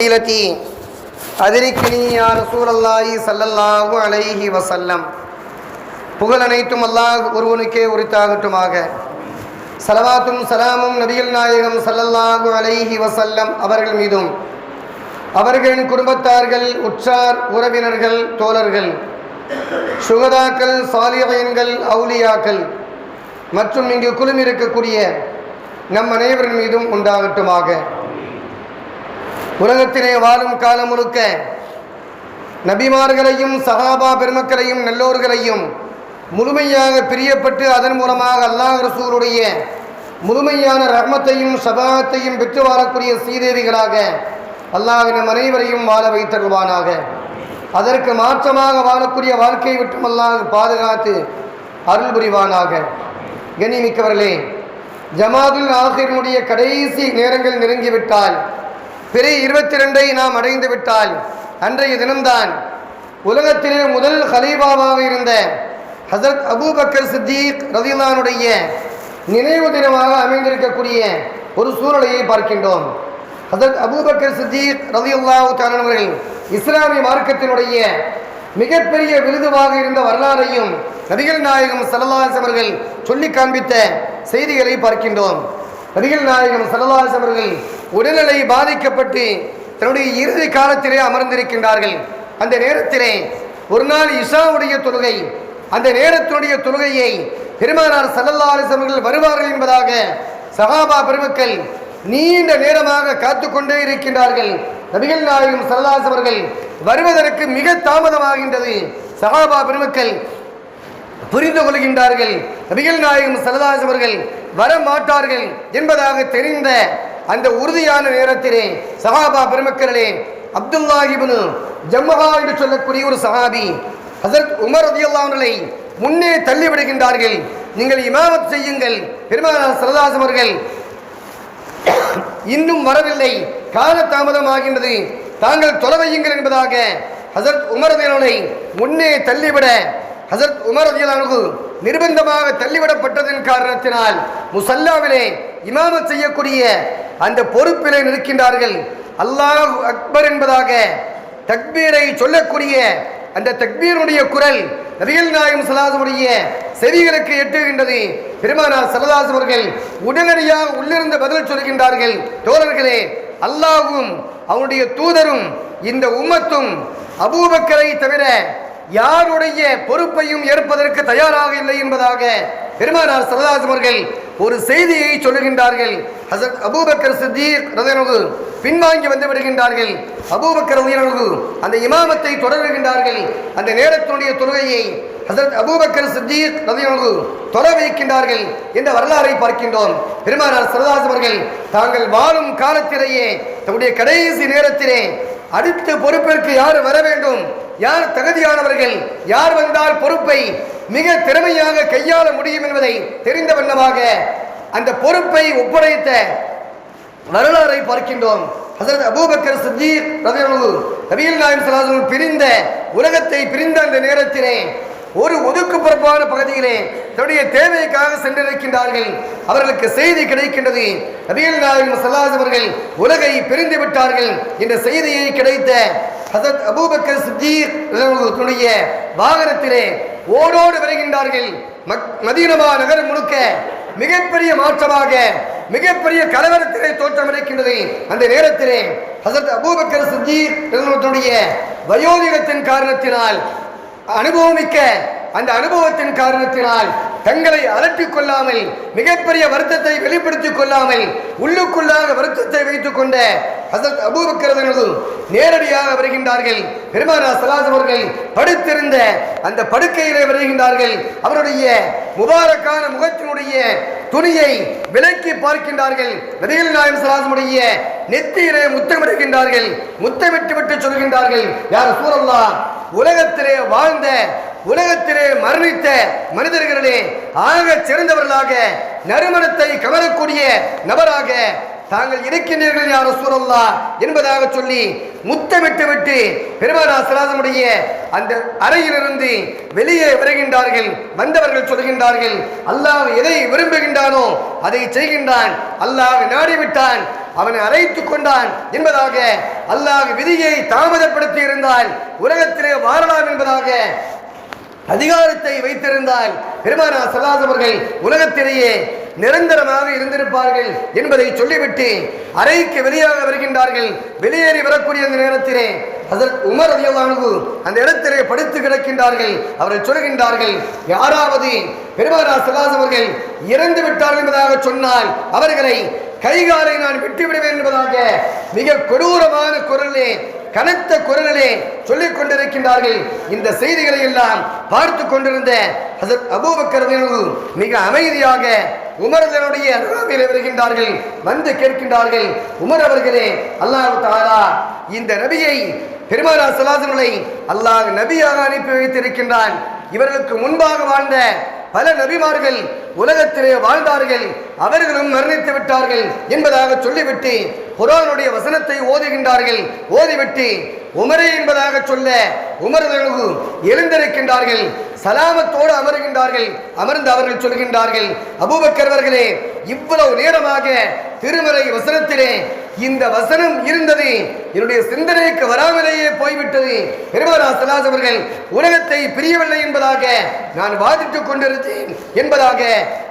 ليلتي அதிரிக்கினி யா ரசூலல்லாஹி ஸல்லல்லாஹு அலைஹி வஸல்லம் புகழ் அனைத்தும் அல்லாஹ் ஒருவனுக்கே உரித்தாகட்டுமாக சலவாத்தும் சலாமும் நபிகள் நாயகம் ஸல்லல்லாஹு அலைஹி வஸல்லம் அவர்கள் மீதும் அவர்களின் குடும்பத்தார்கள் உற்றார் உறவினர்கள் தோழர்கள் சுகதாக்கள் சாலியங்கள் அவுலியாக்கள் மற்றும் இங்கு குழுமி இருக்கக்கூடிய நம் அனைவரின் மீதும் உண்டாகட்டுமாக உலகத்திலே வாழும் காலம் முழுக்க நபிமார்களையும் சஹாபா பெருமக்களையும் நல்லோர்களையும் முழுமையாக பிரியப்பட்டு அதன் மூலமாக அல்லாஹ் ரசூருடைய முழுமையான ரஹ்மத்தையும் சபாத்தையும் பெற்று வாழக்கூடிய சீதேவிகளாக அல்லாஹின் அனைவரையும் வாழ வைத்தருவானாக அதற்கு மாற்றமாக வாழக்கூடிய வாழ்க்கையை விட்டும் அல்லாஹ் பாதுகாத்து அருள் புரிவானாக. கண்ணிமிக்கவர்களே ஜமாதுல் ஆசிரியனுடைய கடைசி நேரங்கள் நெருங்கிவிட்டால் பிறை இருபத்தி ரெண்டை நாம் அடைந்து விட்டால் அன்றைய தினம்தான் உலகத்திலே முதல் ஹலீபாவாக இருந்த ஹசரத் அபூபக்கர் சித்தீக் ரதிலானுடைய நினைவு தினமாக அமைந்திருக்கக்கூடிய ஒரு சூழ்நிலையை பார்க்கின்றோம். ஹசரத் அபூபக்கர் சித்தீக் ரதியுல்லாஹு தானவர்கள் இஸ்லாமிய மார்க்கத்தினுடைய மிகப்பெரிய விருதுவாக இருந்த வரலாறையும் நபிகள் நாயகம் சல்லல்லாஸ் அவர்கள் சொல்லி காண்பித்த செய்திகளை பார்க்கின்றோம். நபிகள் நாயகம் சல்லல்லாஸ் அவர்கள் உடல்நிலை பாதிக்கப்பட்டு தன்னுடைய இறுதி காலத்திலே அமர்ந்திருக்கின்றார்கள். அந்த நேரத்திலே ஒரு நாள் இஷாவுடைய தொழுகை அந்த நேரத்தினுடைய தொழுகையை பெருமானார் சல்லல்லா அலிசவர்கள் வருவார்கள் என்பதாக சகாபா பெருமக்கள் நீண்ட நேரமாக காத்து கொண்டே இருக்கின்றார்கள். நபிகள் நாயகம் சல்லாஸ் அவர்கள் வருவதற்கு மிக தாமதமாகின்றது. சகாபா பெருமக்கள் புரிந்து கொள்கின்றார்கள் நபிகள் நாயகம் சரதாஸ் அவர்கள் வர மாட்டார்கள் என்பதாக தெரிந்த அந்த உறுதியான நேரத்திலே சஹாபா பெருமக்களே அப்துல்லாஹிபுனு ஜம்மஹா என்று சொல்லக்கூடிய ஒரு சஹாபி ஹசரத் உமர் ரதியுல்லாஹ்வை முன்னே தள்ளிவிடுகின்றார்கள். நீங்கள் இமாமத் செய்யுங்கள். பெருமானார் சரதாஸ் அவர்கள் இன்னும் வரவில்லை. கால தாமதமாகின்றது தாங்கள் தொலைவையுங்கள் என்பதாக ஹசரத் உமர் முன்னே தள்ளிவிட ஹசரத் உமர் ரதியலானு நிர்பந்தமாக தள்ளிவிடப்பட்டதன் காரணத்தினால் முசல்லாவிலே இமாமத் செய்யக்கூடிய அந்த பொறுப்பிலே நிற்கின்றார்கள். அல்லாஹ் அக்பர் என்பதாக தக்பீரை சொல்லக்கூடிய அந்த தக்பீருடைய குரல் நபிகள் நாயகம் சலாசமுடைய செவிகளுக்கு எட்டுகின்றது. பெருமானார் சரதாஸ் அவர்கள் உடனடியாக உள்ளிருந்து பதில் சொல்கின்றார்கள். தோழர்களே அல்லாஹும் அவனுடைய தூதரும் இந்த உம்மத்தும் அபூபக்கரை தவிர யாருடைய பொறுப்பையும் ஏற்பதற்கு தயாராக இல்லை என்பதாக பெருமானார் சரதாஸ் அவர்கள் ஒரு செய்தியை சொல்லுகின்றார்கள். ஹசரத் அபூபக்கர் சித்தீக் ரதனகு பின்வாங்கி வந்து விடுகின்றார்கள். அபூபக்கர் உயிரகு அந்த இமாமத்தை தொடர்கின்றார்கள். அந்த நேரத்தினுடைய தொழுகையை ஹசரத் அபூபக்கர் சித்தீக் ரதனகு தொட வைக்கின்றார்கள் என்ற வரலாறை பார்க்கின்றோம். பெருமானார் சரதாஸ் அவர்கள் தாங்கள் வாழும் காலத்திலேயே தன்னுடைய கடைசி நேரத்திலே அடுத்த பொறுப்பிற்கு யார் வர வேண்டும்? யார் தகுதியானவர்கள்? யார் வந்தால் பொறுப்பை மிக திறமையாக கையாள முடியும் என்பதை தெரிந்த வண்ணமாக அந்த பொறுப்பை ஒப்படைத்த வரலாறை பார்க்கின்றோம். ஹசரத் அபூபக்கர் சித்தீர் ரதியல்லாஹு நபிகள் நாயம் ஸல்லல்லாஹு பிரிந்த உலகத்தை பிரிந்த அந்த நேரத்திலே ஒரு ஒதுக்குப்புறப்பான பகுதியிலே தன்னுடைய தேவைக்காக சென்றிருக்கின்றார்கள். அவர்களுக்கு செய்தி கிடைக்கின்றது. நபிகள் நாயம் சல்லாஸ் அவர்கள் உலகை பிரிந்து விட்டார்கள் என்ற செய்தியை கிடைத்த ஹசத் அபூபக்கர் சித்தீக் தன்னுடைய வாகனத்திலே ஓடோடு வருகின்றார்கள். மதீனமா நகரம் முழுக்க மிகப்பெரிய மாற்றமாக மிகப்பெரிய கலவரத்திலே தோற்றமளிக்கின்றது அந்த நேரத்திலே ஹசரத் அபூபக்கர் சித்தீக் வயோதிகத்தின் காரணத்தினால் அனுபவமிக்க அந்த அனுபவத்தின் காரணத்தினால் தங்களை அலட்டிக் கொள்ளாமல் மிகப்பெரிய வருத்தத்தை வெளிப்படுத்திக் கொள்ளாமல் உள்ளுக்குள்ளாக வருத்தத்தை வைத்துக் கொண்ட ஹசரத் அபூபக்கரதனது நேரடியாக வருகின்றார்கள். பெருமானா சலாஸ் அவர்கள் படுத்திருந்த அந்த படுக்கையிலே வருகின்றார்கள். அவருடைய முபாரக்கான முகத்தினுடைய துணியை விலக்கி பார்க்கின்றார்கள். நபிகள் நாயம் சலாசமுடைய நெத்தியிலே முத்தமிடுகின்றார்கள். முத்தமிட்டு விட்டு சொல்கின்றார்கள் யார் சூழல்லா உலகத்திலே வாழ்ந்த உலகத்திலே மரணித்த மனிதர்களே ஆக சிறந்தவர்களாக நறுமணத்தை கவரக்கூடிய நபராக தாங்கள் இருக்கின்றீர்கள் யார் சூழல்லா என்பதாக சொல்லி முத்தமிட்டு விட்டு பெருமானா சலாசமுடைய அந்த அறையிலிருந்து வெளியே வருகின்றார்கள் வந்தவர்கள் சொல்கின்றார்கள் அல்லாஹ் எதை விரும்புகின்றானோ அதை செய்கின்றான் அல்லாஹ் நாடிவிட்டான் அவனை அழைத்துக் கொண்டான் என்பதாக அல்லாஹ் விதியை தாமதப்படுத்தி இருந்தால் உலகத்திலே வாழலாம் என்பதாக அதிகாரத்தை வைத்திருந்தால் பெருமானா சல்லாஸ் உலகத்திலேயே நிரந்தரமாக இருந்திருப்பார்கள் என்பதை சொல்லிவிட்டு அறைக்கு வெளியாக வருகின்றார்கள். வெளியேறி வரக்கூடிய அந்த நேரத்திலே அதன் உமர் அதிகமானது அந்த இடத்திலே படுத்து கிடக்கின்றார்கள். அவர்கள் சொல்கின்றார்கள் யாராவது பெருமானா சிலாஸ் அவர்கள் இறந்து விட்டார்கள் என்பதாக சொன்னால் அவர்களை கைகாலை நான் விட்டுவிடுவேன் என்பதாக மிக கொடூரமான குரலே கனத்த குரலிலே சொல்லிக் கொண்டிருக்கின்றார்கள். இந்த செய்திகளை எல்லாம் பார்த்து கொண்டிருந்த அபூபக்கர் மிக அமைதியாக உமரதனுடைய அருகாமையில் வருகின்றார்கள் வந்து கேட்கின்றார்கள். உமர் அவர்களே அல்லாஹ் தாலா இந்த நபியை பெருமானா சலாசங்களை அல்லாஹ் நபியாக அனுப்பி வைத்திருக்கின்றான். இவர்களுக்கு முன்பாக வாழ்ந்த பல நபிமார்கள் உலகத்திலே வாழ்ந்தார்கள் அவர்களும் மரணித்து விட்டார்கள் என்பதாக சொல்லிவிட்டு குரானுடைய வசனத்தை ஓதுகின்றார்கள். ஓதிவிட்டு உமரே என்பதாக சொல்ல உமரதனு எழுந்திருக்கின்றார்கள் சலாமத்தோடு அமருகின்றார்கள் அமர்ந்து அவர்கள் சொல்கின்றார்கள் அபூபக்கர்வர்களே இவ்வளவு நேரமாக திருமலை வசனத்திலே இந்த வசனம் இருந்தது. என்னுடைய சிந்தனைக்கு வராமலேயே போய்விட்டது. நிர்மலா சலாஸ் அவர்கள் உலகத்தை பிரியவில்லை என்பதாக நான் வாதிட்டுக் கொண்டிருந்தேன் என்பதாக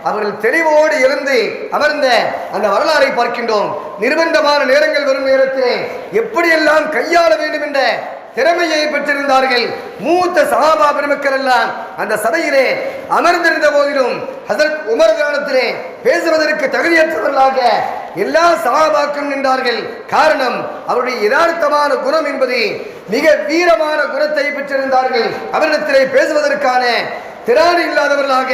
அவர்கள் தெளிவோடு எழுந்து அமர்ந்த அந்த வரலாறை பார்க்கின்றோம். நிர்பந்தமான நேரங்கள் வரும் நேரத்திலே எப்படியெல்லாம் கையாள வேண்டும் என்ற திறமையை பெற்றிருந்தார்கள். மூத்த சகாபா பெருமக்கள் எல்லாம் அந்த சபையிலே அமர்ந்திருந்த போதிலும் ஹசரத் உமர் காலத்திலே பேசுவதற்கு தகுதியற்றவர்களாக எல்லா சகாபாக்கள் நின்றார்கள். காரணம் அவருடைய யதார்த்தமான குணம் என்பது மிக வீரமான குணத்தை பெற்றிருந்தார்கள். அவரிடத்திலே பேசுவதற்கான திராணி இல்லாதவர்களாக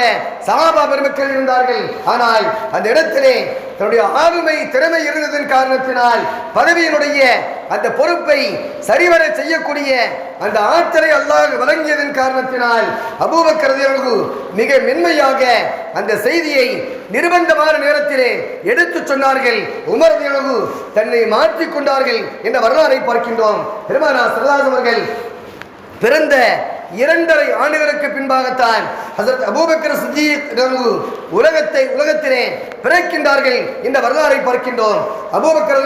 சஹாபா பெருமக்கள் இருந்தார்கள். ஆனால் அந்த இடத்திலே தன்னுடைய ஆளுமை திறமை இருந்ததன் காரணத்தினால் பதவியினுடைய அந்த பொறுப்பை சரிவர செய்யக்கூடிய அந்த ஆற்றலை அல்லாஹ் வழங்கியதன் காரணத்தினால் அபூபக்கரதியவர்கள் மிக மென்மையாக அந்த செய்தியை நிர்பந்தமான நேரத்திலே எடுத்து சொன்னார்கள். உமர் தன்னை மாற்றிக் கொண்டார்கள் என்ற வரலாறை பார்க்கின்றோம். பெருமானா சல்லாஸ் அவர்கள் பிறந்த இரண்டரை ஆண்டுகளுக்கு பின்பாகத்தான் ஹசரத் அபூபக்கர் சித்திக் உலகத்தை உலகத்திலே பிறக்கின்றார்கள் இந்த வரலாறை பார்க்கின்றோம். அபூபக்கர்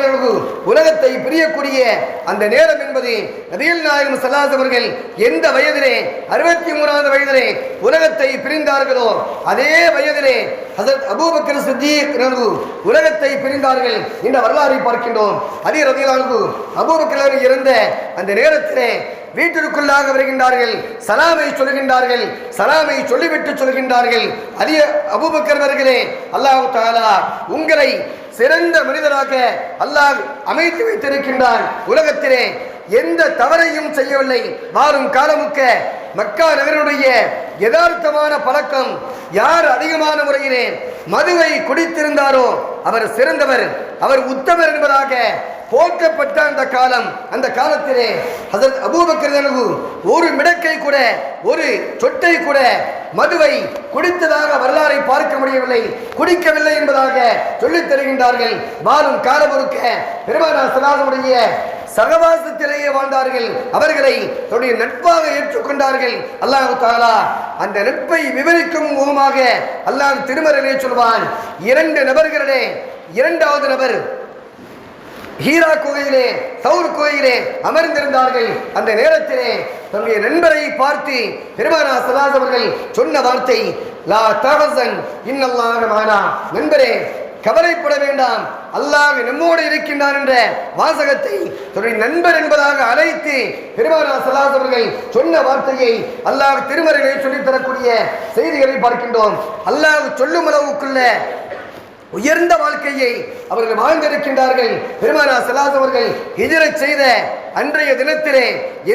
உலகத்தை பிரியக்கூடிய அந்த நேரம் என்பது நபிகள் நாயகம் சல்லாஸ் அவர்கள் எந்த வயதிலே அறுபத்தி மூணாவது வயதிலே உலகத்தை பிரிந்தார்களோ அதே வயதிலே ஹசரத் அபூபக்கர் சித்திக் உலகத்தை பிரிந்தார்கள் இந்த வரலாறை பார்க்கின்றோம். அதே ரதியல்லாஹு அபூபக்கர் ரலியல்லாஹு இறந்த அந்த நேரத்திலே வீட்டிற்குள்ளாக வருகின்றார்கள் சலாமை சொல்கின்றார்கள் சலாமை சொல்லிவிட்டு சொல்கின்றார்கள். அலிய அபூபக்கர் அவர்களே அல்லாஹ் தாலா உங்களை சிறந்த மனிதராக அல்லாஹ் அமைத்து வைத்திருக்கின்றான். உலகத்திலே எந்த தவறையும் செய்யவில்லை. வாரும் காலமுக்க மக்கா நகரனுடைய யதார்த்தமான பழக்கம் யார் அதிகமான முறையிலே மதுவை குடித்திருந்தாரோ அவர் சிறந்தவர் அவர் உத்தமர் என்பதாக போற்றப்பட்ட அந்த காலம் அந்த காலத்திலே அதற்கு அபூபக்கர் ஒரு மிடக்கை கூட ஒரு சொட்டை கூட மதுவை குடித்ததாக வரலாறை பார்க்க முடியவில்லை குடிக்கவில்லை என்பதாக சொல்லித் தருகின்றார்கள். வாழும் காலமுறுக்க பெருமானா சலாசமுடைய சகவாசத்திலேயே வாழ்ந்தார்கள். அவர்களை தன்னுடைய நட்பாக ஏற்றுக்கொண்டார்கள். அல்லாஹ் தாலா அந்த நட்பை விவரிக்கும் முகமாக அல்லாஹ் திருமறையிலே சொல்வான். இரண்டு நபர்களிடையே இரண்டாவது நபர் ஹீரா குகையிலே சவுர் குகையிலே அமர்ந்திருந்தார்கள். அந்த நேரத்திலே தன்னுடைய நண்பரை பார்த்து பெருமானா சதாஸ் அவர்கள் சொன்ன வார்த்தை லா தகசன் இன்னல்லாக மானா நண்பரே கவலைப்பட வேண்டாம். அல்லாஹ் நம்மோடு இருக்கின்றான் என்ற வாசகத்தை தன்னுடைய நண்பர் என்பதாக அழைத்து பெருமானா சலாஸ் அவர்கள் சொன்ன வார்த்தையை அல்லாஹ் திருமறையிலே சொல்லித் தரக்கூடிய செய்திகளை பார்க்கின்றோம். அல்லாஹ் சொல்லும் அளவுக்குள்ள உயர்ந்த வாழ்க்கையை அவர்கள் வாழ்ந்திருக்கின்றார்கள். பெருமானா சலாஸ் அவர்கள் ஹிஜரத் செய்த அன்றைய தினத்திலே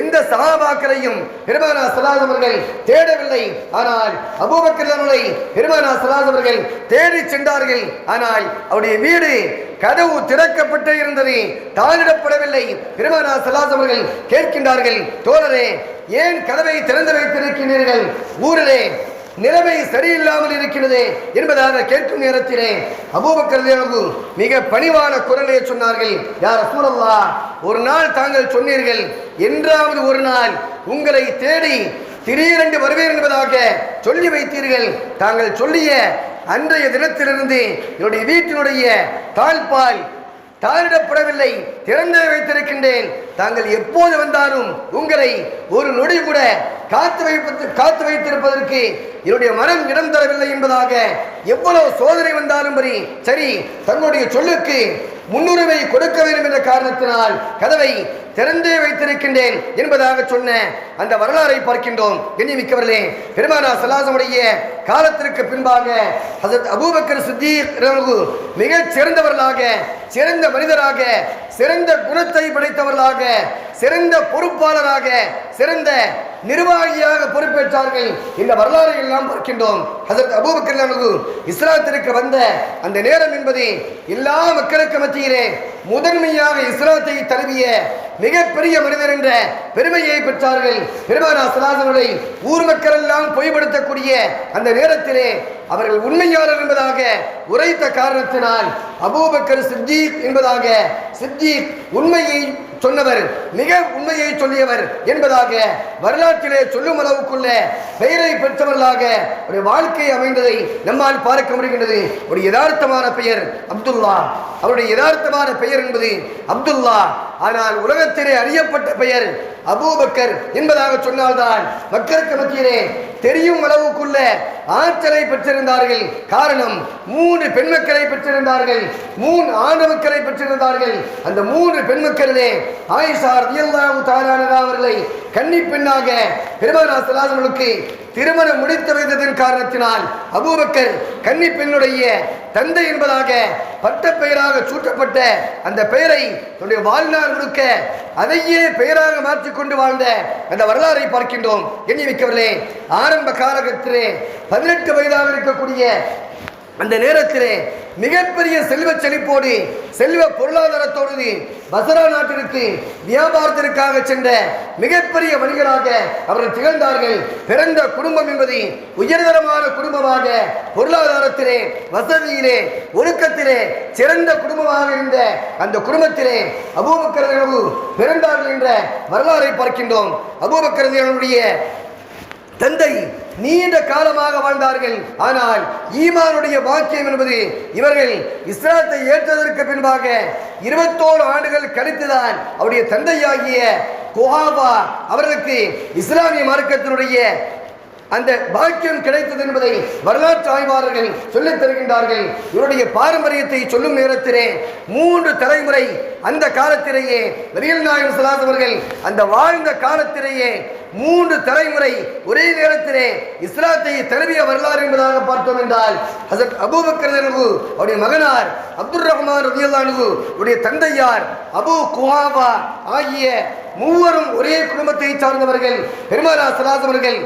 எந்த சகாபாக்களையும் பெருமானா சலாஸ் அவர்கள் தேடவில்லை. ஆனால் அபூபக்கர்களை பெருமானா சலாஸ் அவர்கள் தேடி சென்றார்கள். ஆனால் அவருடைய வீடு கதவு திறக்கப்பட்டு இருந்தது. தாளிடப்படவில்லை. பெருமானா சலாஸ் அவர்கள் கேட்கின்றார்கள் தோழரே ஏன் கதவை திறந்து வைத்திருக்கிறீர்கள் ஊரிலே நிலைமை சரியில்லாமல் இருக்கிறது என்பதாக கேட்கும் நேரத்திலே அபூபக்கரது மிக பணிவான குரலே சொன்னார்கள் யார் ரசூலல்லா ஒரு நாள் தாங்கள் சொன்னீர்கள் என்றாவது ஒரு நாள் உங்களை தேடி திடீரென்று வருவேன் என்பதாக சொல்லி வைத்தீர்கள். தாங்கள் சொல்லிய அன்றைய தினத்திலிருந்து என்னுடைய வீட்டினுடைய தாழ்பால் தாளிடப்படவில்லை. திறந்தே வைத்திருக்கின்றேன். தாங்கள் எப்போது வந்தாலும் உங்களை ஒரு நொடி கூட காத்து வைப்பது காத்து வைத்திருப்பதற்கு என்னுடைய மனம் இடம் தரவில்லை என்பதாக எவ்வளவு சோதனை வந்தாலும் சரி சரி தங்களுடைய சொல்லுக்கு முன்னுரிமை கொடுக்க வேண்டும் என்ற காரணத்தினால் கதவை திறந்தே வைத்திருக்கின்றேன் என்பதாக சொன்ன அந்த வரலாறை பார்க்கின்றோம். எண்ணிமிக்கவர்களே பெருமானா சலாசமுடைய காலத்திற்கு பின்பாக ஹசத் அபூபக்கர் சித்தீக் மிகச் சிறந்தவர்களாக சிறந்த மனிதராக சிறந்த குணத்தை படைத்தவர்களாக சிறந்த பொறுப்பாளராக சிறந்த நிர்வாகியாக பொறுப்பேற்றார்கள். இந்த வரலாறு எல்லாம் பார்க்கின்றோம். அதற்கு அபூபக்கர் இஸ்லாத்திற்கு வந்த அந்த நேரம் என்பது எல்லா மக்களுக்கு மத்தியிலே முதன்மையாக இஸ்லாத்தை தழுவிய மிகப்பெரிய மனிதர் என்ற பெருமையை பெற்றார்கள். பெருமானா சலாசனுடைய ஊர் மக்கள் எல்லாம் பொய்படுத்தக்கூடிய அந்த நேரத்திலே அவர்கள் உண்மையாளர் என்பதாக உரைத்த காரணத்தினால் அபூபக்கர் சித்திக் என்பதாக சித்திக் உண்மையை சொன்னவர் மிக உண்மையை சொல்லியவர் என்பதாக வரலாற்றிலே சொல்லும் அளவுக்குள்ள பெயரை பெற்றவர்களாக ஒரு வாழ்க்கை அமைந்ததை நம்மால் பார்க்க முடிகின்றது. ஒரு யதார்த்தமான பெயர் அப்துல்லா. அவருடைய யதார்த்தமான பெயர் என்பது அப்துல்லா. ஆனால் உலகத்திலே அறியப்பட்ட பெயர் அபூபக்கர் என்பதாக சொன்னால்தான். மக்களுக்கு மத்தியிலே தெரியும் அளவுக்குள்ள ஆற்றலை பெற்றிருந்தார்கள். காரணம் மூன்று பெண் மக்களை பெற்றிருந்தார்கள். மூன்று ஆண் மக்களை பெற்றிருந்தார்கள். அந்த மூன்று பெண் மக்களிலே ஆயிஷார் ரலியல்லாஹு தாரானதா அவர்களை கன்னி பெண்ணாக பெருமானா சலாசனுக்கு திருமணம் முடித்து வைத்ததன் காரணத்தினால் அபூபக்கர் கன்னி பெண்ணுடைய தந்தை என்பதாக பட்ட பெயராக சூட்டப்பட்ட அந்த பெயரை தன்னுடைய வாழ்நாள் முழுக்க அதையே பெயராக மாற்றிக்கொண்டு வாழ்ந்த அந்த வரலாறை பார்க்கின்றோம். எண்ணி வைக்கவில்லை ஆரம்ப காலகட்டத்திலே பதினெட்டு வயதாக இருக்கக்கூடிய அந்த நேரத்திலே மிகப்பெரிய செல்வ செழிப்போடு செல்வ பொருளாதாரத்தோடு பசரா நாட்டிற்கு வியாபாரத்திற்காக சென்ற மிகப்பெரிய வணிகராக அவர்கள் திகழ்ந்தார்கள். பிறந்த குடும்பம் என்பது உயர்தரமான குடும்பமாக பொருளாதாரத்திலே வசதியிலே ஒழுக்கத்திலே சிறந்த குடும்பமாக இருந்த அந்த குடும்பத்திலே அபூபக்கரது பிறந்தார்கள் என்ற வரலாறை பார்க்கின்றோம். அபூபக்கரதைகளுடைய தந்தை நீண்ட காலமாக வாழ்ந்தார்கள். ஆனால் ஈமானுடைய பாக்கியம் என்பது இவர்கள் இஸ்லாத்தை ஏற்றதற்கு பின்பாக இருபத்தோரு ஆண்டுகள் கழித்துதான் அவருடைய தந்தையாகிய குஹாபா அவர்களுக்கு இஸ்லாமிய மார்க்கத்தினுடைய அந்த பாக்கியம் கிடைத்தது என்பதை வரலாற்று ஆய்வாளர்கள் சொல்லித் தருகின்றார்கள். இவருடைய பாரம்பரியத்தை சொல்லும் நேரத்திலே மூன்று தலைமுறை அந்த காலத்திலேயே வெறியல் நாயகம் சலாதவர்கள் அந்த வாழ்ந்த காலத்திலேயே மூன்று தலைமுறை ஒரே நேரத்திலே இஸ்லாத்தை தழுவிய வரலாறு என்பதாக பார்த்தோம் என்றால் ஹசரத் அபூபக்கர் அவருடைய மகனார் அப்துல் ரஹ்மான் ரலியல்லாஹு அவருடைய தந்தையார் அபு குஹாபா ஆகிய மூவரும் ஒரே குடும்பத்தை சார்ந்தவர்கள். பெருமானா ஸல்லல்லாஹு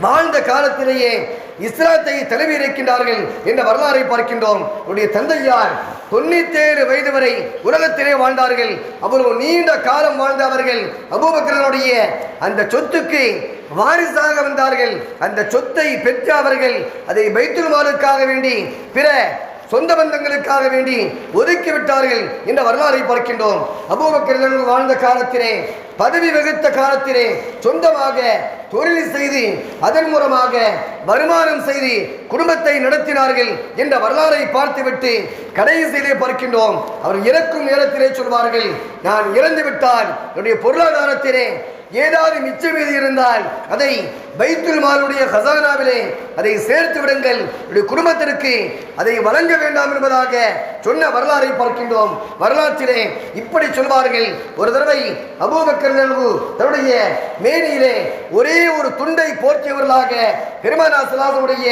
வாழ்ந்த காலத்திலேயே இஸ்லாத்தை தழுவி இருக்கின்றார்கள் என்ற வரலாறை பார்க்கின்றோம். அவருடைய தந்தையார் தொண்ணூத்தேழு வயது வரை உலகத்திலே வாழ்ந்தார்கள். அவ்வளவு நீண்ட காலம் வாழ்ந்த அவர்கள் அபூபக்கரனுடைய அந்த சொத்துக்கு வாரிசாக வந்தார்கள். அந்த சொத்தை பெற்ற அவர்கள் அதை பைத்துல் வேண்டி பிற சொந்த பந்தங்களுக்காக வேண்டி ஒதுக்கிவிட்டார்கள் என்ற வரலாறை பார்க்கின்றோம். அபூபக்கர் வாழ்ந்த காலத்திலே பதவி வகுத்த காலத்திலே சொந்தமாக தொழில் செய்து அதன் மூலமாக வருமானம் செய்து குடும்பத்தை நடத்தினார்கள் என்ற வரலாறை பார்த்துவிட்டு கடைசியிலே பார்க்கின்றோம். அவர் இறக்கும் நேரத்திலே சொல்வார்கள் நான் இறந்து விட்டால் என்னுடைய பொருளாதாரத்திலே ஏதாவது மிச்சம் மீது இருந்தால் அதை பைத்துல் மாலுடைய ஹசானாவிலே அதை சேர்த்து விடுங்கள். என்னுடைய குடும்பத்திற்கு அதை வழங்க வேண்டாம் என்பதாக சொன்ன வரலாறை பார்க்கின்றோம். வரலாற்றிலே இப்படி சொல்வார்கள். ஒரு தடவை அபூபக்கர் தன்னுடைய மேனியிலே ஒரே ஒரு துண்டை போர்த்தியவர்களாக பெருமானா சலாசனுடைய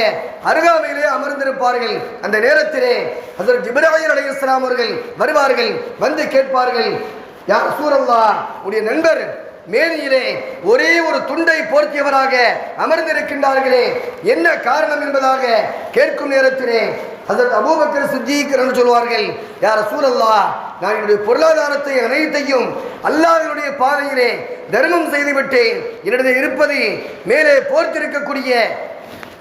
அருகாமையிலே அமர்ந்திருப்பார்கள். அந்த நேரத்திலே ஹசரத் அலி இஸ்லாம் அவர்கள் வருவார்கள் வந்து கேட்பார்கள் யார் சூரல்லா உடைய நண்பர் மேனியிலே ஒரே ஒரு துண்டை போர்த்தியவராக அமர்ந்திருக்கின்றார்களே. என்ன காரணம் என்பதாக கேட்கும் நேரத்திலே அதற்கு அபூபக்கர் சித்திக் என்று சொல்வார்கள் யார் சூழல்லா நான் என்னுடைய பொருளாதாரத்தை அனைத்தையும் அல்லாஹ்வினுடைய பாதையிலே தர்மம் செய்துவிட்டேன். என்னுடைய இருப்பது மேலே போர்த்திருக்கக்கூடிய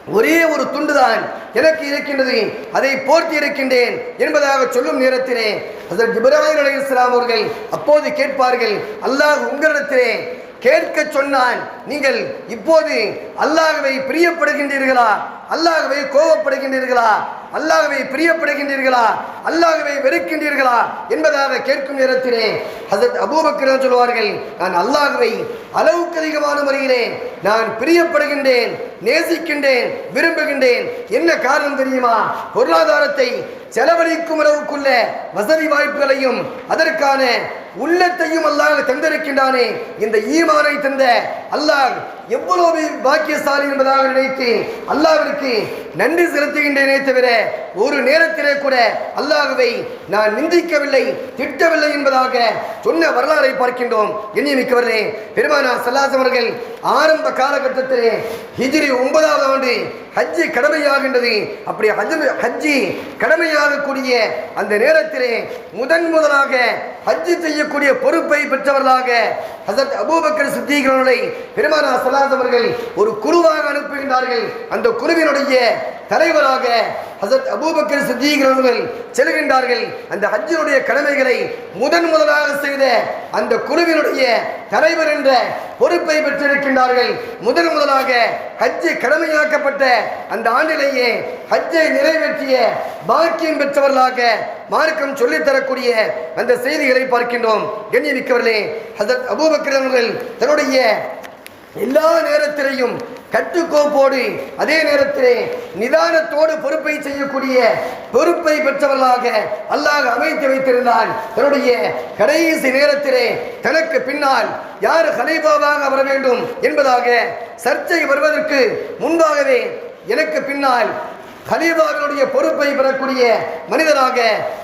ஒரே ஒரு துண்டுதான் எனக்கு இருக்கின்றது. அதை போர்த்தி இருக்கின்றேன் என்பதாக சொல்லும் நேரத்திலே அதற்கு இப்ராஹிம் அலி இஸ்லாம் அவர்கள் அப்போது கேட்பார்கள் அல்லாஹ் உங்களிடத்திலே கேட்க சொன்னான் நீங்கள் இப்போது அல்லாஹவை பிரியப்படுகின்றீர்களா? அல்லாஹவை கோபப்படுகின்றீர்களா? அல்லாஹ்வை பிரியப்படுகின்றீர்களா? அல்லாஹ்வை வெறுக்கின்றீர்களா? என்பதாக கேட்கும் நேரத்திலே ஹசரத் அபூபக்கர் சொல்வார்கள் நான் அல்லாஹ்வை அளவுக்கு அதிகமான முறையிலே நான் பிரியப்படுகின்றேன் நேசிக்கின்றேன் விரும்புகின்றேன். என்ன காரணம் தெரியுமா? பொருளாதாரத்தை செலவழிக்கும் அளவுக்குள்ள வசதி வாய்ப்புகளையும் அதற்கான உள்ளத்தையும் அல்லாஹ் தந்திருக்கின்றானே. இந்த ஈமானை தந்த அல்லாஹ் எவ்வளவு பாக்கியசாலி என்பதாக நினைத்து அல்லாவிற்கு நன்றி செலுத்துகின்றேனே தவிர ஒரு நேரத்திலே கூட அல்லாஹ்வை நான் நிந்திக்கவில்லை திட்டவில்லை என்பதாக சொன்ன வரலாறை பார்க்கின்றோம். எண்ணி மிக்கவர்களே பெருமானா சல்லாஸ் அவர்கள் ஆரம்ப காலகட்டத்திலே ஹிஜிரி ஒன்பதாவது ஆண்டு ஹஜ்ஜி கடமையாகின்றது. அப்படி ஹஜ் ஹஜ்ஜி கடமையாகக்கூடிய அந்த நேரத்திலே முதன் முதலாக ஹஜ்ஜி செய்யக்கூடிய பொறுப்பை பெற்றவர்களாக ஹசரத் அபூபக்கர் சித்திகளை பெருமானா சல்லாஸ் அவர்கள் ஒரு குழுவாக அனுப்புகின்றார்கள். அந்த குழுவினுடைய தலைவராக ஹசரத் அபூபக்கர் சித்திகிறவர்கள் செல்கின்றார்கள். அந்த ஹஜ்ஜினுடைய கடமைகளை முதன் முதலாக செய்த அந்த குழுவினுடைய தலைவர் என்ற பொறுப்பை பெற்றிருக்கின்றார்கள். முதன் முதலாக ஹஜ்ஜி கடமையாக்கப்பட்ட அந்த ஆண்டிலேயே ஹஜ்ஜை நிறைவேற்றிய பாக்கியம் பெற்றவர்களாக மார்க்கம் சொல்லித் தரக்கூடிய அந்த செய்திகளை பார்க்கின்றோம். கண்ணியமிக்கவர்களே ஹசரத் அபூபக்கர் அவர்கள் தன்னுடைய எல்லா நேரத்திலையும் கட்டுக்கோப்போடு அதே நேரத்திலே நிதானத்தோடு பொறுப்பை செய்யக்கூடிய பொறுப்பை பெற்றவர்களாக அல்லாஹ் அமைத்து வைத்திருந்தான். தன்னுடைய கடைசி நேரத்திலே தனக்கு பின்னால் யார் ஹலைபாவாக வர வேண்டும் என்பதாக சர்ச்சை வருவதற்கு முன்பாகவே எனக்கு பின்னால் கலீபாவினுடைய பொறுப்பை பெறக்கூடிய மனிதராக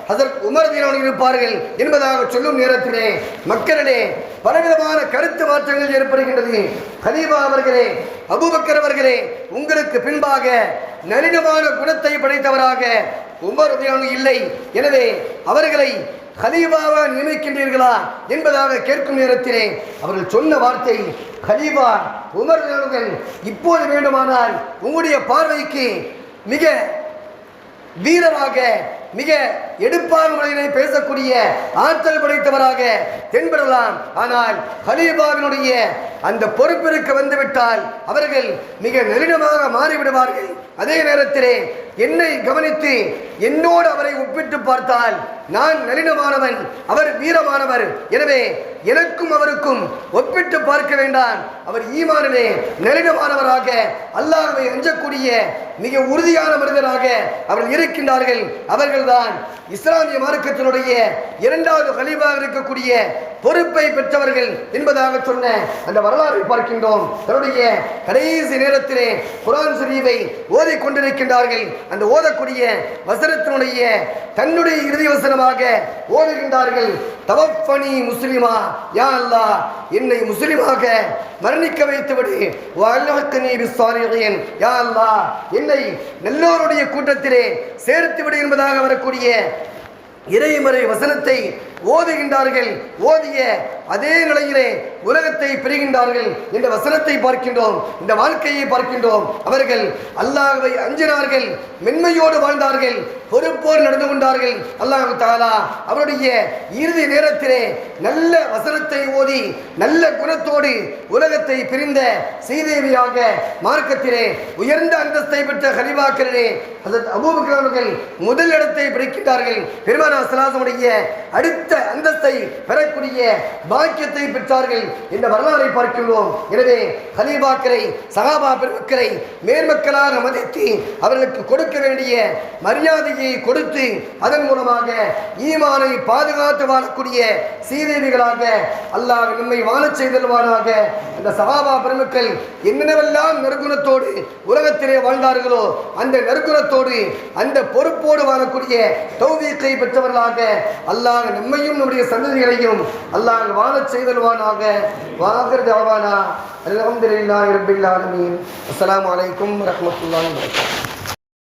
அதற்கு உமர் தீனவன் இருப்பார்கள் என்பதாக சொல்லும் நேரத்திலே மக்களிடையே பலவிதமான கருத்து மாற்றங்கள் ஏற்படுகின்றது. கலீபா அவர்களே அபுபக்கர் அவர்களே உங்களுக்கு பின்பாக நளினமான குணத்தை படைத்தவராக உமர் தீனவன் இல்லை. எனவே அவர்களை ஹலீஃபாவா நியமிக்கின்றீர்களா என்பதாக கேட்கும் நேரத்திலே அவர்கள் சொன்ன வார்த்தை ஹலீபா உமர் இப்போது வேண்டுமானால் உங்களுடைய பார்வைக்கு மிக வீரராக மிக எடுப்பான முறையினை பேசக்கூடிய ஆற்றல் படைத்தவராக தென்படலாம். ஆனால் ஹலீபாவினுடைய அந்த பொறுப்பிற்கு வந்துவிட்டால் அவர்கள் மிக நெருடமாக மாறிவிடுவார்கள். அதே நேரத்திலே என்னை கவனித்து என்னோடு அவரை ஒப்பிட்டு பார்த்தால் நான் நளினமானவன் அவர் வீரமானவர். எனவே எனக்கும் அவருக்கும் ஒப்பிட்டு பார்க்க வேண்டாம். அவர் ஈமானவே நளினமானவராக அல்லாஹை அஞ்சக்கூடிய மிக உறுதியான மனிதராக அவர்கள் இருக்கின்றார்கள். அவர்கள்தான் இஸ்லாமிய மார்க்கத்தினுடைய இரண்டாவது கழிவாக இருக்கக்கூடிய பொறுப்பை பெற்றவர்கள் என்பதாக சொன்ன அந்த வரலாறு பார்க்கின்றோம். தன்னுடைய கடைசி நேரத்திலே குரான் ஷரீஃபை ஓதி கொண்டிருக்கின்றார்கள். அந்த ஓதக்கூடிய வசனத்தினுடைய தன்னுடைய இறுதி வசனமாக ஓதுகின்றார்கள். தவப்பணி முஸ்லிமா யா அல்லா என்னை முஸ்லிமாக மரணிக்க வைத்துவிடு. வல்லஹ்கனி பிஸ்ஸாலிஹீன் யா அல்லா என்னை நல்லோருடைய கூட்டத்திலே சேர்த்து விடு என்பதாக வரக்கூடிய இறைமறை வசனத்தை ஓதுகின்றார்கள் ஓதிய அதே நிலையிலே உலகத்தை பெறுகின்றார்கள் என்ற வசனத்தை பார்க்கின்றோம் இந்த வாழ்க்கையை பார்க்கின்றோம். அவர்கள் அல்லாஹை அஞ்சினார்கள் மென்மையோடு வாழ்ந்தார்கள் பொறுப்போடு நடந்து கொண்டார்கள். அல்லாஹ் தாலா அவருடைய இறுதி நேரத்திலே நல்ல வசனத்தை ஓதி நல்ல குணத்தோடு உலகத்தை பிரிந்த சீதேவியாக மார்க்கத்திலே உயர்ந்த அந்தஸ்தை பெற்ற ஹலிவாக்களிலே அதன் அபூபக்கர் அவர்கள் முதல் இடத்தை பிடிக்கின்றார்கள். பெருமானா சலாசமுடைய அடுத்த அந்தஸ்தை பெறக்கூடிய பாக்கியத்தை பெற்றார்கள் என்ற வரலாறை பார்க்கின்றோம். எனவே ஹலீபாக்கரை சகாபா பெருமக்களை மேன்மக்களாக மதித்து அவர்களுக்கு கொடுக்க வேண்டிய மரியாதையை கொடுத்து அதன் மூலமாக ஈமானை பாதுகாத்து வாழக்கூடிய சீதேவிகளாக அல்லாஹ் நம்மை வாழச் செய்தல்வானாக அந்த சகாபா பெருமக்கள் என்னென்னவெல்லாம் நற்குணத்தோடு உலகத்திலே வாழ்ந்தார்களோ அந்த நற்குணத்தோடு அந்த பொறுப்போடு வாழக்கூடிய தௌவியத்தை பெற்றவர்களாக அல்லாஹ் நம்மையும் நம்முடைய சந்ததிகளையும் அல்லாஹ் வாழச் செய்தல்வானாக வாகர் தேவானா. அல்ஹம்துலில்லாஹி ரப்பில் ஆலமீன். அஸ்ஸலாமு அலைக்கும் வரஹ்மத்துல்லாஹி வபரகாத்துஹு.